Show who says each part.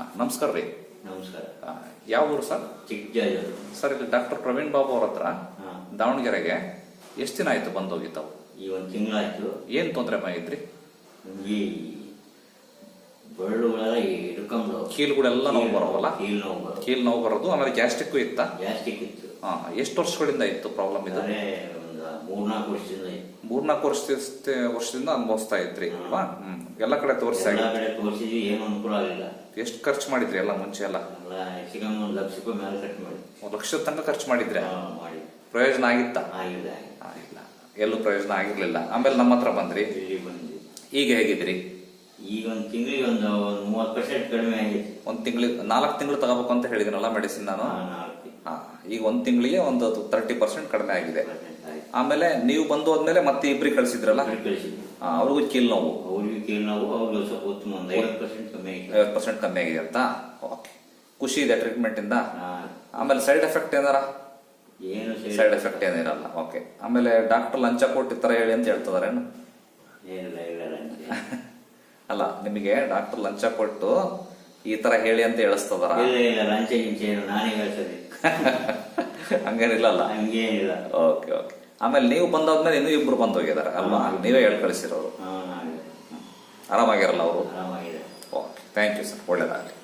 Speaker 1: ಹಾಂ ನಮಸ್ಕಾರ ರೀ.
Speaker 2: ನಮಸ್ಕಾರ.
Speaker 1: ಆ, ಯಾವ ಊರು ಸರ್?
Speaker 2: ಚಿಕ್ಕಜಾಜರು
Speaker 1: ಸರ್ ಇಲ್ಲಿ ಡಾಕ್ಟರ್ ಪ್ರವೀಣ್ ಬಾಬು ಅವ್ರ ಹತ್ರ
Speaker 2: ಹಾ.
Speaker 1: ದಾವಣಗೆರೆಗೆ ಎಷ್ಟು ದಿನ ಆಯ್ತು ಬಂದ ಹೋಗಿದ್ದಾವು
Speaker 2: ಈ ಒಂದು ತಿಂಗಳಾಯ್ತು.
Speaker 1: ಏನು ತೊಂದರೆ ಮಾಡಿದ್ರಿ
Speaker 2: ಈ ಕೂಡ ಹಿಡ್ಕೊಂಡು
Speaker 1: ಕೀಲುಗಳೆಲ್ಲ ನೋವು ಬರೋವಲ್ಲ?
Speaker 2: ಕೀಲ್ ನೋವು ಬರೋದು.
Speaker 1: ಕೀಲು ನೋವು ಬರೋದು ಆಮೇಲೆ ಗ್ಯಾಸ್ಟ್ರಿಕ್ಕು ಇತ್ತ?
Speaker 2: ಗ್ಯಾಸ್ಟ್ರಿಕ್ ಇತ್ತು.
Speaker 1: ಹಾಂ ಎಷ್ಟು ವರ್ಷಗಳಿಂದ ಇತ್ತು ಪ್ರಾಬ್ಲಮ್ ಇದು?
Speaker 2: ಅದೇ ಮೂರ್ನಾಲ್ಕು ವರ್ಷದಿಂದ
Speaker 1: ಮೂರ್ನಾಲ್ಕು ವರ್ಷದ ವರ್ಷದಿಂದ ಅನುಭವಿಸ್ತಾ ಇದ್ರಿ. ಅಲ್ವಾ ಹ್ಮ್. ಎಲ್ಲ ಕಡೆ ತೋರಿಸಿ
Speaker 2: ಎಲ್ಲ ಕಡೆ ತೋರಿಸಿದ್ವಿ ಏನು ಅನುಕೂಲ ಆಗಿಲ್ಲ
Speaker 1: ಎಷ್ಟು ಖರ್ಚು ಮಾಡಿದ್ರಿ ಎಲ್ಲ ಮುಂಚೆ ಎಲ್ಲ?
Speaker 2: ಹೆಚ್ಚಿಗೆ ಒಂದು ಲಕ್ಷ ರೂಪಾಯಿ ಮೇಲೆ ಮಾಡಿ
Speaker 1: ಲಕ್ಷದ ತನಕ ಖರ್ಚು ಮಾಡಿದ್ರೆ?
Speaker 2: ಮಾಡಿ
Speaker 1: ಪ್ರಯೋಜನ ಆಗಿತ್ತ?
Speaker 2: ಆಗಿಲ್ಲ
Speaker 1: ಆಗಿಲ್ಲ. ಎಲ್ಲೂ ಪ್ರಯೋಜನ ಆಗಿರ್ಲಿಲ್ಲ. ಆಮೇಲೆ ನಮ್ಮ ಹತ್ರ ಬಂದ್ರಿ?
Speaker 2: ಇಲ್ಲಿ ಬಂದ್ವಿ.
Speaker 1: ಈಗ ಹೇಗಿದ್ರಿ?
Speaker 2: ಈಗ ಒಂದ್ ತಿಂಗಳಿಗೆ ಒಂದು ಮೂವತ್ತು ಪರ್ಸೆಂಟ್ ಕಡಿಮೆ ಆಗಿದೆ
Speaker 1: ಒಂದ್ ತಿಂಗಳಿಗೆ ನಾಲ್ಕು ತಿಂಗಳು ತಗೋಬೇಕು ಅಂತ ಹೇಳಿದ್ನಲ್ಲ ಮೆಡಿಸಿನ್ ನಾನು?
Speaker 2: ನಾಲ್ಕು
Speaker 1: ಹಾ ಈಗ ಒಂದ್ ತಿಂಗಳಿಗೆ ಒಂದು ತರ್ಟಿ ಪರ್ಸೆಂಟ್ ಕಡಿಮೆ ಆಗಿದೆ. ಆಮೇಲೆ ನೀವು ಬಂದು ಹೋದ್ಮೇಲೆ ಮತ್ತೆ ಇಬ್ರಿಗೆ ಕಳಿಸಿದ್ರಲ್ಲ?
Speaker 2: ಕಳಿಸಿದ್ವಿ.
Speaker 1: ಅವ್ರಿಗೂ ಕೀಲ್ ನೋವು.
Speaker 2: ಅವ್ರಿಗೆ ಕೀಲ್ ನೋವು ಅವ್ರಿಗೆ ಸ್ವಲ್ಪ ಉತ್ತಮ ಒಂದು ಐವತ್ತು ಪರ್ಸೆಂಟ್ ಕಮ್ಮಿ ಆಯ್ತು.
Speaker 1: ಐವತ್ತು ಪರ್ಸೆಂಟ್ ಕಮ್ಮಿ ಆಗಿದೆ ಅಂತ ಓಕೆ ಖುಷಿ ಇದೆ ಟ್ರೀಟ್ಮೆಂಟ್ ಇಂದ? ಆಮೇಲೆ ಸೈಡ್ ಎಫೆಕ್ಟ್ ಏನಾರ?
Speaker 2: ಏನು
Speaker 1: ಸೈಡ್ ಎಫೆಕ್ಟ್ ಏನಿರಲ್ಲ. ಓಕೆ ಆಮೇಲೆ ಡಾಕ್ಟರ್ ಲಂಚ ಕೊಟ್ಟು ಈ ಥರ ಹೇಳಿ ಅಂತ ಹೇಳ್ತಿದಾರೇನು ಅಲ್ಲ ನಿಮಗೆ ಡಾಕ್ಟರ್ ಲಂಚ ಕೊಟ್ಟು ಈ ತರ ಹೇಳಿ ಅಂತ ಹೇಳಿಸ್ತದಾರ?
Speaker 2: ಹಂಗೇನಿಲ್ಲ ಲಂಚ ನಾನೇ
Speaker 1: ಹಂಗೇನಿಲ್ಲಲ್ಲ?
Speaker 2: ಹಂಗೇನಿಲ್ಲ.
Speaker 1: ಓಕೆ ಓಕೆ ಆಮೇಲೆ ನೀವು ಬಂದಾದ್ಮೇಲೆ ಇನ್ನೂ ಇಬ್ರು ಬಂದು ಹೋಗಿದ್ದಾರೆ. ಅಲ್ವಾ? ನೀವೇ ಹೇಳಿ ಕಳಿಸಿರೋರು. ಆರಾಮಾಗಿರಲ್ಲ ಅವರು? ಓಕೆ ಥ್ಯಾಂಕ್ ಯು ಸರ್ ಒಳ್ಳೇದಾಗಲಿ.